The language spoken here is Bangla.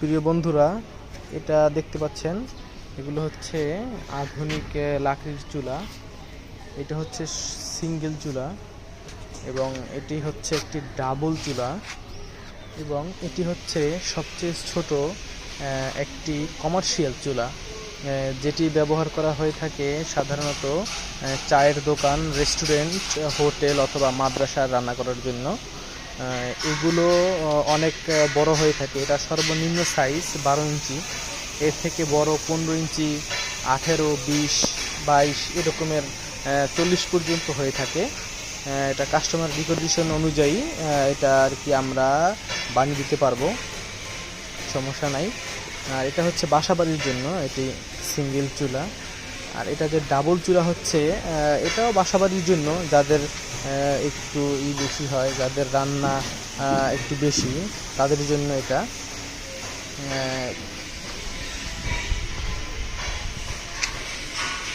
প্রিয় বন্ধুরা, এটা দেখতে পাচ্ছেন। এগুলো হচ্ছে আধুনিক লাকড়ির চুলা। এটা হচ্ছে সিঙ্গেল চুলা এবং এটি হচ্ছে একটি ডাবল চুলা এবং এটি হচ্ছে সবচেয়ে ছোট একটি কমার্শিয়াল চুলা। যেটি ব্যবহার করা হয়ে থাকে সাধারণত চায়ের দোকান, রেস্টুরেন্ট, হোটেল অথবা মাদ্রাসার রান্না করার জন্য। এগুলো অনেক বড় হয়ে থাকে। এটা সর্বনিম্ন সাইজ বারো ইঞ্চি। এর থেকে বড় পনেরো ইঞ্চি, আঠেরো, বিশ, বাইশ এরকমের চল্লিশ পর্যন্ত হয়ে থাকে। এটা কাস্টমার রিকন্ডিশন অনুযায়ী এটা আর কি আমরা বানিয়ে দিতে পারব। সমস্যা নাই। আর এটা হচ্ছে বাসা বাড়ির জন্য, এটি সিঙ্গেল চুলা। আর এটা যে ডাবল চুলা হচ্ছে এটাও বাসা বাড়ির জন্য, যাদের একটু ই বেশি হয় যাদের রান্না একটু বেশি তাদের জন্য এটা।